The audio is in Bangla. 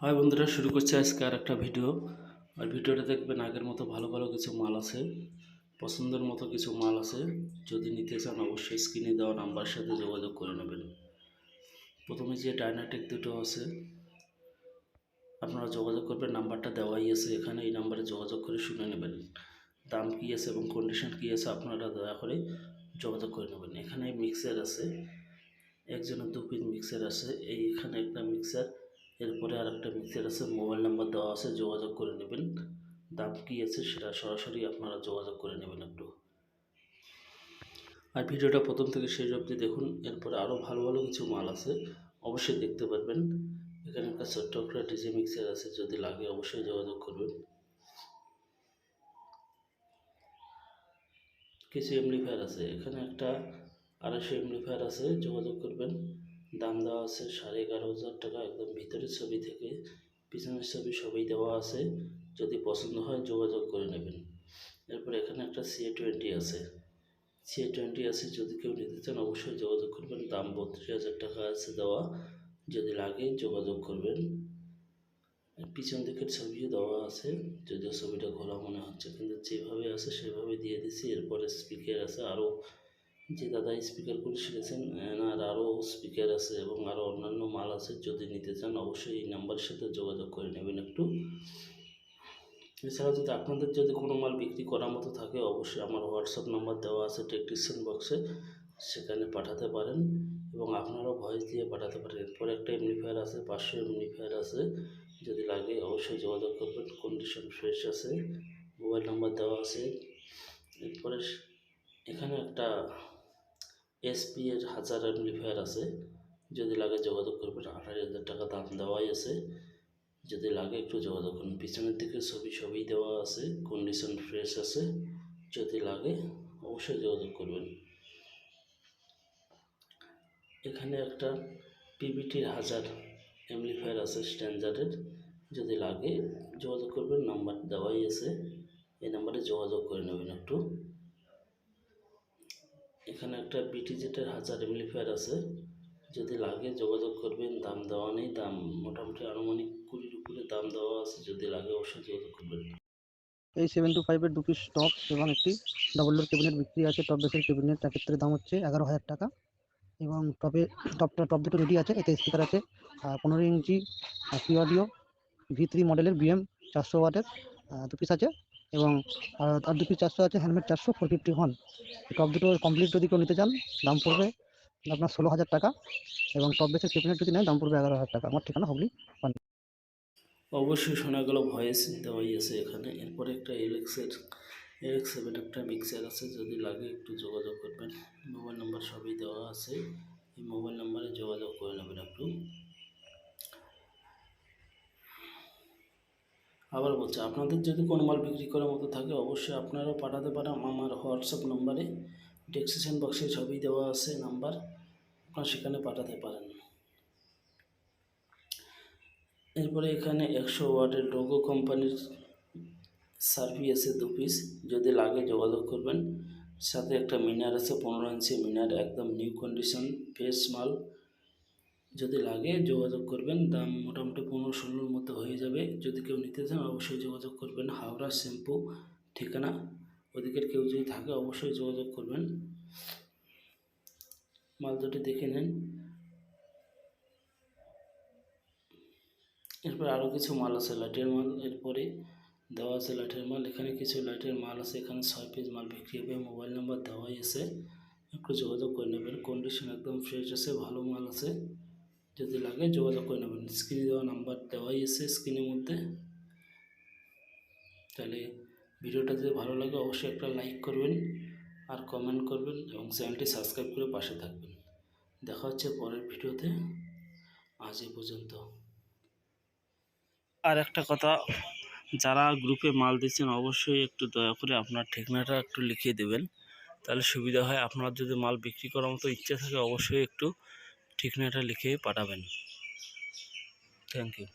হাই বন্ধুরা, শুরু করছে আজকে আর একটা ভিডিও। আর ভিডিওটা দেখবেন আগের মতো ভালো ভালো কিছু মাল আছে, পছন্দের মতো কিছু মাল আছে। যদি নিতে চান অবশ্যই স্ক্রিনে দেওয়া নাম্বার সাথে যোগাযোগ করে নেবেন। প্রথমে যে ডায়নাটিক দুটো আছে, আপনারা যোগাযোগ করবেন। নাম্বারটা দেওয়াই আছে এখানে, এই নাম্বারে যোগাযোগ করে শুনে নেবেন। দাম কী আছে এবং কন্ডিশন কী আছে আপনারা দয়া করে যোগাযোগ করে নেবেন। এখানে মিক্সার আছে, একজনের দু পিস মিক্সার আছে এই এখানে একটা মিক্সার এরপরে আর একটা মিক্সার আছে মোবাইল নাম্বার দেওয়া আছে, যোগাযোগ করে নেবেন। দাম কী আছে সেটা সরাসরি আপনারা যোগাযোগ করে নেবেন একটু। আর ভিডিওটা প্রথম থেকে শেষ অবধি দেখুন, এরপরে আরও ভালো ভালো কিছু মাল আছে, অবশ্যই দেখতে পারবেন। এখানে একটা ছোট্ট একটা ডিজে মিক্সার আছে, যদি লাগে অবশ্যই যোগাযোগ করবেন। কিছু এমপ্লিফায়ার আছে, এখানে একটা আড়াইশো এমপ্লিফায়ার আছে, যোগাযোগ করবেন। দাম দেওয়া আছে সাড়ে এগারো হাজার টাকা, একদম ভিতরের ছবি থেকে পিছনের ছবি সবই দেওয়া আছে। যদি পছন্দ হয় যোগাযোগ করে নেবেন। এরপর এখানে একটা সিএ টোয়েন্টি আছে। সিএ টোয়েন্টি আছে, যদি কেউ নিতে চান অবশ্যই যোগাযোগ করবেন। দাম বত্রিশ হাজার টাকা আছে দেওয়া। যদি লাগে যোগাযোগ করবেন। পিছন দিকের ছবিও দেওয়া আছে। যদিও ছবিটা ঘোলা মনে হচ্ছে, কিন্তু যেভাবে আছে সেভাবে দিয়ে দিছি। এরপরে স্পিকার আছে আরও যে দাদা স্পিকারগুলো শিখেছেন এনার আরও স্পিকার আছে এবং আরও অন্যান্য মাল আছে, যদি নিতে চান অবশ্যই এই নাম্বারের সাথে যোগাযোগ করে নেবেন একটু। এছাড়াও যদি আপনাদের যদি কোনো মাল বিক্রি করার মতো থাকে, অবশ্যই আমার হোয়াটসঅ্যাপ নাম্বার দেওয়া আছে টেকনিশিয়ান বক্সে সেখানে পাঠাতে পারেন এবং আপনারাও ভয়েস দিয়ে পাঠাতে পারেন। এরপরে একটা এমনিফায়ার আছে, পাঁচশো এমনিফায়ার আছে, যদি লাগে অবশ্যই যোগাযোগ করবেন কন্ডিশন ফ্রেশ আছে মোবাইল নাম্বার দেওয়া আছে। এরপরে এখানে একটা এসপি এর হাজার এমপ্লিফায়ার আছে। যদি লাগে যোগাযোগ করবেন। আঠাশ হাজার টাকা দাম দেওয়াই আছে। যদি লাগে একটু যোগাযোগ করুন। পিছনের দিকে ছবি সবই দেওয়া আছে। কন্ডিশন ফ্রেশ আছে। যদি লাগে অবশ্যই যোগাযোগ করবেন। এখানে একটা পিবিটির হাজার এমপ্লিফায়ার আছে স্ট্যান্ডার্ডের যদি লাগে যোগাযোগ করবেন। নাম্বার দেওয়াই আছে। এই নাম্বারে যোগাযোগ করে নেবেন একটু। এখানে একটা বিটি জেটের হাজার এমপ্লিফায়ার আছে। যদি লাগে যোগাযোগ করবেন, দাম দেওয়া নেই। দাম মোটামুটি আনুমানিক কুড়ির উপরে দাম দেওয়া আছে। যদি লাগে অবশ্যই যোগাযোগ করবেন। এই সেভেন টু ফাইভের দু পিস টপ এবং একটি ডবল ডোর কেবিনেট বিক্রি আছে। টপ বেসের কেবিনেট তার ক্ষেত্রে দাম হচ্ছে এগারো হাজার টাকা। এবং টপে টপটা টপ দুটো রেডি আছে। এতে স্পিকার আছে পনেরো inch P audio V three মডেলের বিএম চারশো ওয়াটের দু পিস আছে। এবং, আর আর দু চারশো আছে হ্যান্ডমেড চারশো ফোর ফিফটি ওয়ান টপ দুটো কমপ্লিট যদি কেউ নিতে চান, দাম পড়বে আপনার ষোলো হাজার টাকা এবং টপ বেসের কেবিনেট যদি নেন দাম পড়বে এগারো হাজার টাকা। আমার ঠিকানা হুগলি অবশ্যই শোনা গেল ভয়েস দেওয়াই আছে এখানে। এরপরে একটা এলেক্সের এলেক্স সেভেন একটা মিক্সার আছে, যদি লাগে একটু যোগাযোগ করবেন। মোবাইল নাম্বার সবই দেওয়া আছে। এই মোবাইল নাম্বারে যোগাযোগ করে নেবেন একটু। আবার বলছি, আপনাদের যদি কোনো মাল বিক্রি করার মতো থাকে, অবশ্যই আপনারাও পাঠাতে পারেন। আমার হোয়াটসঅ্যাপ নম্বরে ডেসক্রিপশন বক্সে ছবি দেওয়া আছে, নাম্বার। আপনারা সেখানে পাঠাতে পারেন। এরপরে এখানে একশো ওয়াটের লোগো কোম্পানির সার্ভি আছে দু পিস। যদি লাগে যোগাযোগ করবেন। সাথে একটা মিনার আছে, পনেরো ইঞ্চি মিনার, একদম নিউ কন্ডিশন, ফ্রেশ মাল। যদি লাগে যোগাযোগ করবেন, দাম মোটামুটি পনেরো ষোলোর মতো হয়ে যাবে। যদি কেউ নিতে চান, অবশ্যই যোগাযোগ করবেন। হাওড়া শ্যাম্পু ঠিকানা। ওদিকের কেউ যদি থাকে, অবশ্যই যোগাযোগ করবেন। মাল দুটি দেখে নেন। এরপর আরও কিছু মাল আছে লাইটের মাল এরপরে দেওয়া আছে লাইটের মাল। এখানে কিছু লাইটের মাল আছে, এখানে ছয় পিস মাল বিক্রি হবে। মোবাইল নাম্বার দেওয়াই আছে। একটু যোগাযোগ করে নেবেন। কন্ডিশন একদম ফ্রেশ আছে, ভালো মাল আছে। যদি লাগে যোগাযোগ করে নেবেন। স্ক্রিনে দেওয়া নাম্বার দেওয়াই আছে স্ক্রিনের মধ্যে। তাহলে ভিডিওটা যদি ভালো লাগে অবশ্যই একটা লাইক করবেন আর কমেন্ট করবেন এবং চ্যানেলটি সাবস্ক্রাইব করে পাশে থাকবেন। দেখা হচ্ছে পরের ভিডিওতে। আজ এই পর্যন্ত। আর একটা কথা, যারা গ্রুপে মাল দিচ্ছেন অবশ্যই একটু দয়া করে আপনার ঠিকানাটা একটু লিখিয়ে দেবেন। তাহলে সুবিধা হয়, আপনার যদি মাল বিক্রি করার মতো ইচ্ছা থাকে অবশ্যই একটু ঠিকানাটা লিখে পাঠাবেন। Thank you